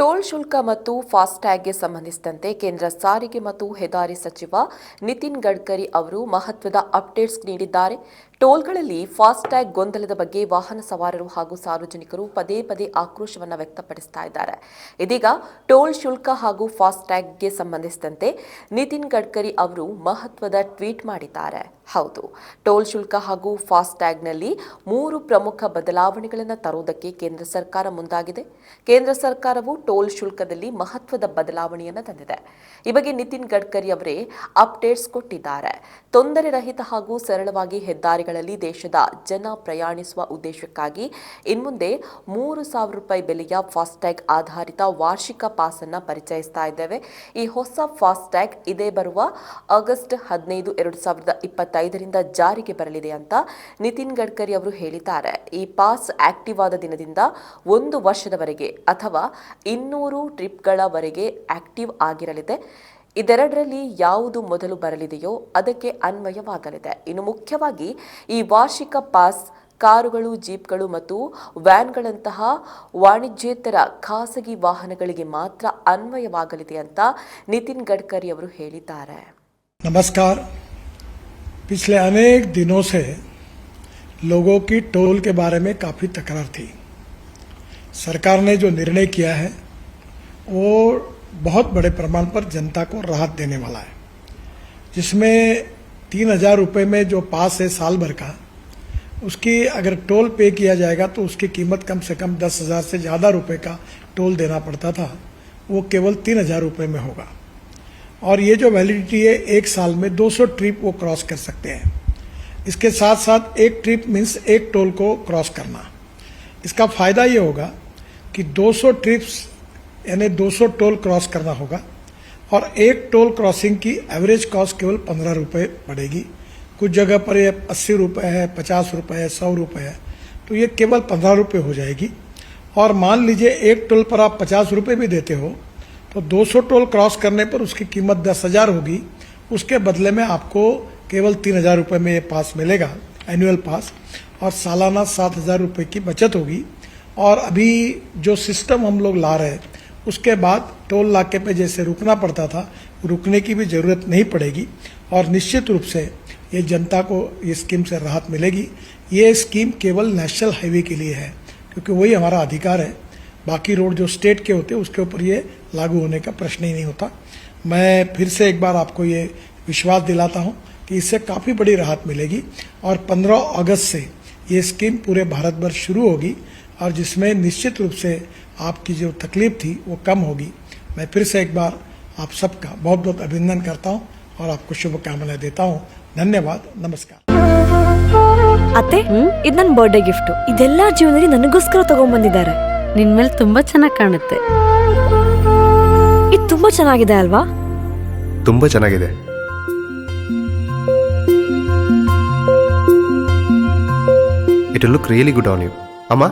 Toll ಶುಲ್ಕ ಮತ್ತು ಫಾಸ್ಟ್ಯಾಗ್ಗೆ ಸಂಬಂಧಿಸಿದಂತೆ ಕೇಂದ್ರ ಸಾರಿಗೆ ಮತ್ತು ಹೆದ್ದಾರಿ ಸಚಿವ ನಿತಿನ್ ಗಡ್ಕರಿ ಅವರು ಮಹತ್ವದ ಅಪ್ಡೇಟ್ಸ್ ನೀಡಿದ್ದಾರೆ. ಟೋಲ್ಗಳಲ್ಲಿ ಫಾಸ್ಟ್ಯಾಗ್ ಗೊಂದಲದ ಬಗ್ಗೆ ವಾಹನ ಸವಾರರು ಹಾಗೂ ಸಾರ್ವಜನಿಕರು ಪದೇ ಪದೇ ಆಕ್ರೋಶವನ್ನು ವ್ಯಕ್ತಪಡಿಸ್ತಾ ಇದ್ದಾರೆ. ಇದೀಗ ಟೋಲ್ ಶುಲ್ಕ ಹಾಗೂ ಫಾಸ್ಟ್ಯಾಗ್ಗೆ ಸಂಬಂಧಿಸಿದಂತೆ ನಿತಿನ್ ಗಡ್ಕರಿ ಅವರು ಮಹತ್ವದ ಟ್ವೀಟ್ ಮಾಡಿದ್ದಾರೆ. ಹೌದು, ಟೋಲ್ ಶುಲ್ಕ ಹಾಗೂ ಫಾಸ್ಟ್ಯಾಗ್ನಲ್ಲಿ ಮೂರು ಪ್ರಮುಖ ಬದಲಾವಣೆಗಳನ್ನು ತರುವುದಕ್ಕೆ ಕೇಂದ್ರ ಸರ್ಕಾರ ಮುಂದಾಗಿದೆ. ಕೇಂದ್ರ ಸರ್ಕಾರವು ಟೋಲ್ ಶುಲ್ಕದಲ್ಲಿ ಮಹತ್ವದ ಬದಲಾವಣೆಯನ್ನು ತಂದಿದೆ. ಈ ಬಗ್ಗೆ ನಿತಿನ್ ಗಡ್ಕರಿ ಅವರೇ ಅಪ್ಡೇಟ್ಸ್ ಕೊಟ್ಟಿದ್ದಾರೆ. ತೊಂದರೆ ರಹಿತ ಹಾಗೂ ಸರಳವಾಗಿ ಹೆದ್ದಾರಿಗಳಲ್ಲಿ ದೇಶದ ಜನ ಪ್ರಯಾಣಿಸುವ ಉದ್ದೇಶಕ್ಕಾಗಿ ಇನ್ಮುಂದೆ ಮೂರು ಸಾವಿರ ರೂಪಾಯಿ ಬೆಲೆಯ ಫಾಸ್ಟ್ಯಾಗ್ ಆಧಾರಿತ ವಾರ್ಷಿಕ ಪಾಸ್ ಅನ್ನ ಪರಿಚಯಿಸ್ತಾ ಇದ್ದೇವೆ. ಈ ಹೊಸ ಫಾಸ್ಟ್ಯಾಗ್ ಇದೇ ಬರುವ ಆಗಸ್ಟ್ ಹದಿನೈದು, ಎರಡು ಸಾವಿರದ ಇಪ್ಪತ್ತೈದರಿಂದ ಜಾರಿಗೆ ಬರಲಿದೆ ಅಂತ ನಿತಿನ್ ಗಡ್ಕರಿ ಅವರು ಹೇಳಿದ್ದಾರೆ. ಈ ಪಾಸ್ ಆಕ್ಟಿವ್ ಆದ ದಿನದಿಂದ ಒಂದು ವರ್ಷದವರೆಗೆ ಅಥವಾ ಇನ್ನೂರು ಟ್ರಿಪ್ಗಳವರೆಗೆ ಆಕ್ಟಿವ್ ಆಗಿರಲಿದೆ ಇದೆರಡರಲ್ಲಿ ಯಾವುದು ಮೊದಲು ಬರಲಿದೆಯೋ ಅದಕ್ಕೆ ಅನ್ವಯವಾಗಲಿದೆ ಇನ್ನು ಮುಖ್ಯವಾಗಿ ಈ ವಾರ್ಷಿಕ ಪಾಸ್ ಕಾರುಗಳು ಜೀಪ್ಗಳು ಮತ್ತು ವ್ಯಾನ್ಗಳಂತಹ ವಾಣಿಜ್ಯೇತರ ಖಾಸಗಿ ವಾಹನಗಳಿಗೆ ಮಾತ್ರ ಅನ್ವಯವಾಗಲಿದೆ ಅಂತ ನಿತಿನ್ ಗಡ್ಕರಿ ಅವರು ಹೇಳಿದ್ದಾರೆ नमस्कार पिछले अनेक दिनों से लोगों की टोल के बारे में काफ़ी तकरार थी सरकार ने जो निर्णय किया है वो बहुत बड़े प्रमाण पर जनता को राहत देने वाला है। जिसमें तीन हज़ार रुपये में जो पास है साल भर का, उसकी अगर टोल पे किया जाएगा तो उसकी कीमत कम से कम दस हज़ार से ज़्यादा रुपए का टोल देना पड़ता था। वो केवल तीन हज़ार रुपये में होगा। और ये जो वैलिडिटी है, एक साल में 200 ट्रिप वो क्रॉस कर सकते हैं। इसके साथ साथ एक ट्रिप मीन्स एक टोल को क्रॉस करना। इसका फ़ायदा ये होगा कि 200 ट्रिप्स यानी 200 टोल क्रॉस करना होगा और एक टोल क्रॉसिंग की एवरेज कॉस्ट केवल पंद्रह रुपये पड़ेगी। कुछ जगह पर ये अस्सी रुपये है, पचास रुपये है, सौ रुपये है तो ये केवल पंद्रह रुपये हो जाएगी। और मान लीजिए एक टोल पर आप पचास रुपये भी देते हो तो 200 टोल क्रॉस करने पर उसकी कीमत दस हज़ार होगी। उसके बदले में आपको केवल तीन हज़ार रुपये में ये पास मिलेगा एनुअल पास, और सालाना सात हज़ार रुपये की बचत होगी। और अभी जो सिस्टम हम लोग ला रहे हैं उसके बाद टोल नाके पे जैसे रुकना पड़ता था, रुकने की भी ज़रूरत नहीं पड़ेगी और निश्चित रूप से ये जनता को ये स्कीम से राहत मिलेगी। ये स्कीम केवल नेशनल हाईवे के लिए है, क्योंकि वही हमारा अधिकार है। बाकी रोड जो स्टेट के होते हैं, उसके ऊपर ये लागू होने का प्रश्न ही नहीं होता। मैं फिर से एक बार आपको ये विश्वास दिलाता हूँ कि इससे काफ़ी बड़ी राहत मिलेगी और 15 अगस्त से ये स्कीम पूरे भारत भर शुरू होगी और जिसमें निश्चित रूप से आपकी जो तकलीफ थी वो कम होगी मैं फिर से एक बार आप सबका बहुत बहुत अभिनंदन करता हूँ और आपको शुभकामनाएं देता हूँ धन्यवाद नमस्कार ಅತ್ತೆ ಇದು ನನ್ನ ಬರ್ಡೇ ಗಿಫ್ಟ್ ಇದೆಲ್ಲ ಜೀವನದಲ್ಲಿ ನನಗೋಸ್ಕರ ತಗೊಂಡ್ಬಂದಿದ್ದಾರೆ ನಿನ್ ಮೇಲೆ ತುಂಬಾ ಚೆನ್ನಾಗಿ ಕಾಣುತ್ತೆ ಇದು ತುಂಬಾ ಚೆನ್ನಾಗಿದೆ ಅಲ್ವಾ ತುಂಬ ಚೆನ್ನಾಗಿದೆ it look really good on you ಅಮ್ಮ ಹ?